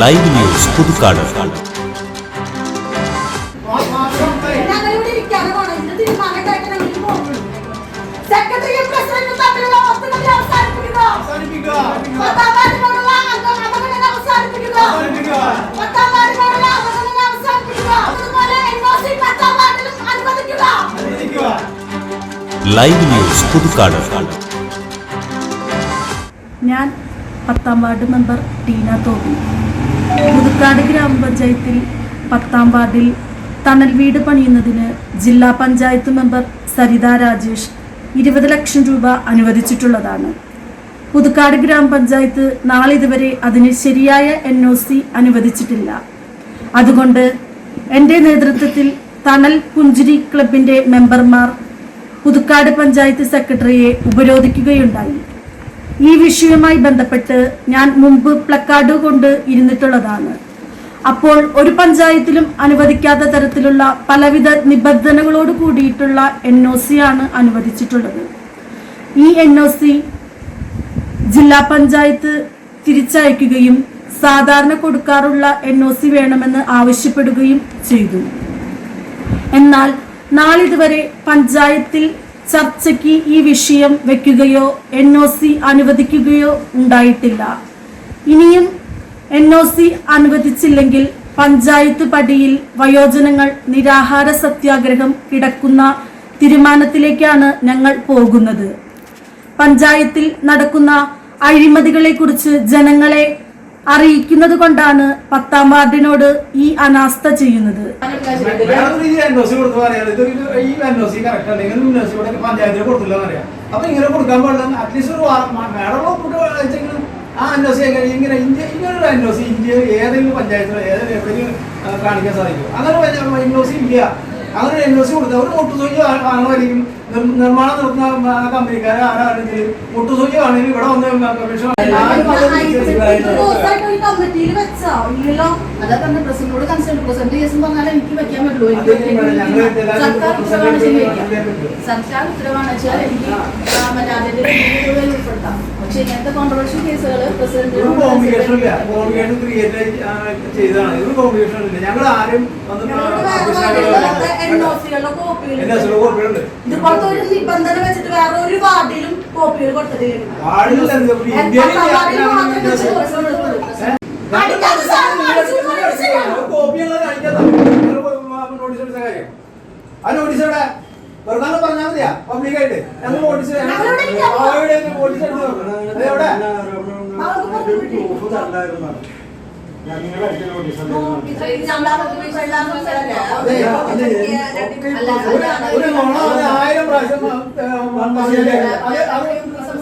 Live news Puthukkad. Live news Puthukkad ഞാൻ പത്താം ward member Teena Thobi Puthukkad ഗ്രാമപഞ്ചായത്തിൽ പത്താം വാർഡിൽ തണൽ വീട് പണിയുന്നതിന് ജില്ലാ പഞ്ചായത്ത് മെമ്പർ സരിത രാജേഷ് ഇരുപത് ലക്ഷം രൂപ അനുവദിച്ചിട്ടുള്ളതാണ്. പുതുക്കാട് ഗ്രാമപഞ്ചായത്ത് നാളിതുവരെ അതിന് ശരിയായ എൻ ഒ സി അനുവദിച്ചിട്ടില്ല. അതുകൊണ്ട് എന്റെ നേതൃത്വത്തിൽ തണൽ പുഞ്ചിരി ക്ലബിന്റെ മെമ്പർമാർ പുതുക്കാട് പഞ്ചായത്ത് സെക്രട്ടറിയെ ഉപരോധിക്കുകയുണ്ടായി. ഈ വിഷയവുമായി ബന്ധപ്പെട്ട് ഞാൻ മുമ്പ് പ്ലക്കാർഡ് കൊണ്ട് ഇരുന്നിട്ടുള്ളതാണ്. അപ്പോൾ ഒരു പഞ്ചായത്തിലും അനുവദിക്കാത്ത തരത്തിലുള്ള പലവിധ നിബന്ധനകളോട് കൂടിയിട്ടുള്ള എൻ ഒ സി ആണ് അനുവദിച്ചിട്ടുള്ളത്. ഈ എൻ ഒ സി ജില്ലാ പഞ്ചായത്ത് തിരിച്ചയക്കുകയും സാധാരണ കൊടുക്കാറുള്ള എൻ ഒ സി വേണമെന്ന് ആവശ്യപ്പെടുകയും ചെയ്തു. എന്നാൽ നാളിതുവരെ പഞ്ചായത്തിൽ ചർച്ചയ്ക്ക് ഈ വിഷയം വെക്കുകയോ എൻ ഒ സി അനുവദിക്കുകയോ ഉണ്ടായിട്ടില്ല. ഇനിയും എൻ ഒ സി അനുവദിച്ചില്ലെങ്കിൽ പഞ്ചായത്ത് പടിയിൽ വയോജനങ്ങൾ നിരാഹാര സത്യാഗ്രഹം കിടക്കുന്ന തീരുമാനത്തിലേക്കാണ് ഞങ്ങൾ പോകുന്നത്. പഞ്ചായത്തിൽ നടക്കുന്ന അഴിമതികളെക്കുറിച്ച് ജനങ്ങളെ അറിയിക്കുന്നത് കൊണ്ടാണ് പത്താം വാർഡിനോട് ഈ അനാസ്ഥ ചെയ്യുന്നത്. ആ NOC എങ്ങനെ ഇങ്ങനെ ഇന്ത്യ ഇങ്ങനെ ഒരു NOC ഇന്ത്യയിൽ ഏതെങ്കിലും പഞ്ചായത്തിലോ ഏതെങ്കിലും കാണിക്കാൻ സാധിക്കും അങ്ങനെ ഒരു ഇല്ല. അങ്ങനെ ഒരു NOC കൊടുത്ത് അവർ മുട്ടുസൂചി വാങ്ങുമായിരിക്കും നിർമ്മാണം നടത്തുന്ന ആ കമ്പനിക്കാരെ ആരാണെങ്കിലും മുട്ടുസൂചി ആണെങ്കിൽ ഇവിടെ വന്ന് സർക്കാർ ഉത്തരവാണ് വെച്ചാൽ എനിക്ക് മറ്റേ അതിന്റെ ഉൾപ്പെടുത്താം പക്ഷെ ഇങ്ങനത്തെ കോൺട്രവേഴ്ഷ്യൽ കേസുകൾ ക്രിയേറ്റ് ചെയ്തതാണ്. ഒരു നിബന്ധന വെച്ചിട്ട് വേറെ ഒരു വാർഡിലും കോപ്പികൾ കൊടുത്തിട്ടില്ല. ഇത് കോപ്പിയുള്ള കാര്യം. ആ നോട്ടീസ് എവിടെ? വെറുതെ പറഞ്ഞാൽ മതിയാ? ഞങ്ങൾ പുറത്ത് വിട്ടു. അതെ, അതെ. ഒരു നുണ ആയിരം പ്രാവശ്യം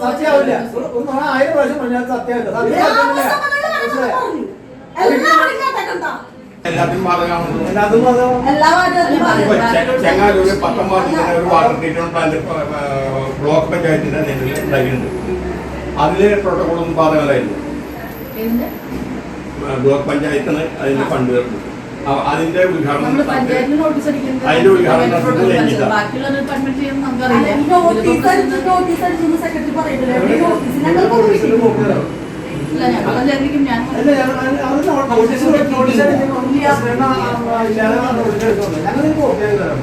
സത്യാവില്ല ഒരു ഒരു നുണ ആയിരം പ്രാവശ്യം പറഞ്ഞാൽ സത്യമാവില്ല. സത്യം എല്ലാത്തിനും ബാധകമാണെന്ന് എല്ലാതും അത് എല്ലാ വാർഡിലും ഇപ്പൊ പറഞ്ഞു. ചെ- ചെങ്ങാലൂര് പത്തൊമ്പതിന് ഒരു വാട്ടർ ട്രീറ്റ്മെന്റ് പ്ലാന്റ് ബ്ലോക്ക് പഞ്ചായത്തിന്റെ നേതൃത്വത്തിൽ ഉണ്ടാക്കിയിട്ടുണ്ട്. അതിൽ പ്രോട്ടോകോളൊന്നും ബാധകമായിരുന്നു ഇതിന്റെ ബ്ലോക്ക് പഞ്ചായത്തിന് അതിന്റെ ഫണ്ട് തരുന്നുണ്ട്. അതിന്റെ ഉദ്ഘാടനം അതിന്റെ ഉദ്ഘാടനം നടത്തുന്നത് നോട്ടീസ് നോട്ടീസ്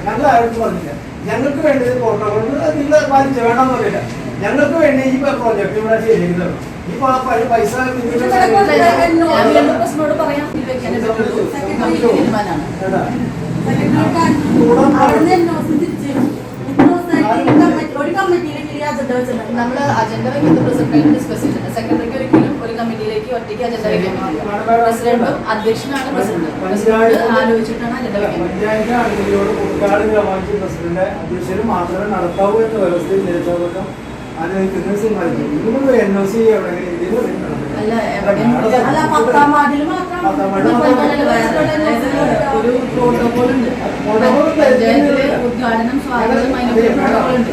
സെക്രട്ടറി ഞങ്ങൾക്ക് വേണ്ടത് കോട്ടകളുണ്ട് നിങ്ങൾ പാലിച്ചു വേണമെന്ന് പറയില്ല ഞങ്ങൾക്ക് വേണ്ടി ഈ പ്രോജക്ട് ഇവിടെ ശരിയാക്കി ഇപ്പൊ ഈ പൈസ നമ്മൾ? സെക്രട്ടറി ഒരു അജണ്ട വെക്കുന്നത് പ്രസിഡന്റായിട്ട് ഒറ്റയ്ക്ക് അജണ്ട വെക്കുന്നത് പ്രസിഡന്റും അധ്യക്ഷനാണ് പ്രസിഡന്റ്. ആലോചിച്ചിട്ടാണ് അജണ്ട വെക്കുന്നത് അധ്യക്ഷന് മാത്രമേ നടത്താവൂ എന്ന വ്യവസ്ഥയിൽ എവിടെയെങ്കിലും അല്ല എവിടെയും അല്ല, പത്താം വാർഡിൽ മാത്രം ഒരു പ്രോട്ടോകോൾ ഉണ്ട്. പഞ്ചായത്തിലെ ഉദ്ഘാടനം സ്വാഗതം അതിനൊക്കെ പ്രോട്ടോകോൾ ഉണ്ട്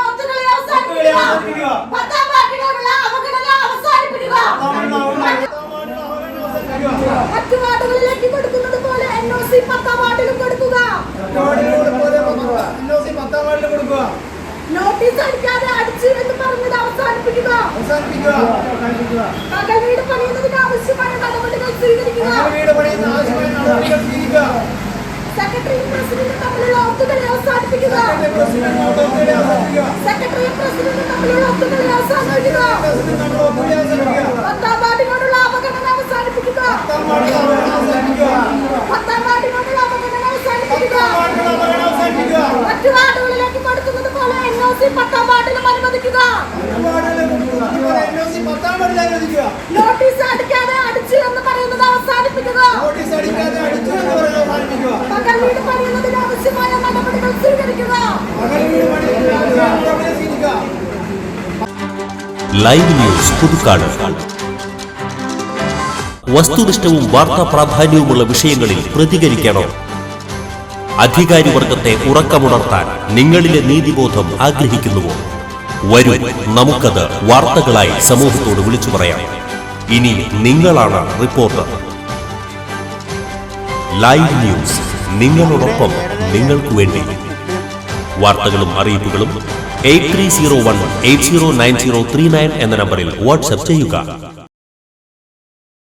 ഒത്തുകളി അവസാനിപ്പിക്കുക അവസാനിപ്പിക്കുക പത്താം വാർഡിനോടുള്ള അംഗ- അവഗണന അവസാനിപ്പിക്കുക അവസാനിപ്പിക്കുക നോട്ടീസ് അടിക്കാതെ അടിച്ച് എന്ന് പറഞ്ഞത് അവസാനിപ്പിക്കുക അവസാനിപ്പിക്കുക അവസാനിപ്പിക്കുക പകൽ വീട് പണിയുന്നതിന് ആവശ്യമായ നടപടികൾ സ്വീകരിക്കുക. സെക്രട്ടറിയും പ്രസിഡന്റും തമ്മിലുള്ള ഒത്തുകളി അവസാനിപ്പിക്കുക. സെക്രട്ടറിയും പ്രസിഡന്റും തമ്മിലുള്ള ഒത്തുകളി അവസാനിപ്പിക്കുക. പത്താം വാർഡിനോടുള്ള അവഗണന അവസാനിപ്പിക്കുക. പത്താം വാർഡിനോടുള്ള അവഗണന അവസാനിപ്പിക്കുക. മറ്റു വാർഡുകളിലേക്ക് കൊടുക്കുന്നത് പോലെ എൻ ഒ സി പത്താം വാർഡിലും അനുവദിക്കുക വാർഡിലെ ഇതുപോലെ NOC പത്താം വാർഡിൽ അനുവദിക്കുക നോട്ടീസ് അടിക്കാതെ അടിച്ചു എന്ന് പറയുന്നത് അവസാനിപ്പിക്കുക നോട്ടീസ് അടിക്കാതെ അടിച്ചു എന്ന് പറയുന്നത് അവസാനിപ്പിക്കുക പകൽ വീട് പണിയുന്നതിന് ആവശ്യമായ നടപടികൾ സ്വീകരിക്കുക പകൽ വീട് പണിയുന്നതിന് ആവശ്യമായ നടപടികൾ സ്വീകരിക്കുക ലൈവ് ന്യൂസ് പുതുക്കാട്. വസ്തുനിഷ്ഠവും വാർത്താ പ്രാധാന്യവുമുള്ള വിഷയങ്ങളിൽ പ്രതികരിക്കണം. അധികാരി വർഗത്തെ ഉറക്കമുണർത്താൻ നിങ്ങളിലെ നീതിബോധം ആഗ്രഹിക്കുന്നുവോ? വരും നമുക്കത് വാർത്തകളായി സമൂഹത്തോട് വിളിച്ചു പറയാം. ഇനി നിങ്ങളാണ് റിപ്പോർട്ടർ. ലൈവ് ന്യൂസ് നിങ്ങളോടൊപ്പം നിങ്ങൾക്ക് വേണ്ടി. വാർത്തകളും അറിയിപ്പുകളും eight three zero one eight zero nine zero three nine എന്ന നമ്പറിൽ വാട്സ്ആപ്പ് ചെയ്യുക.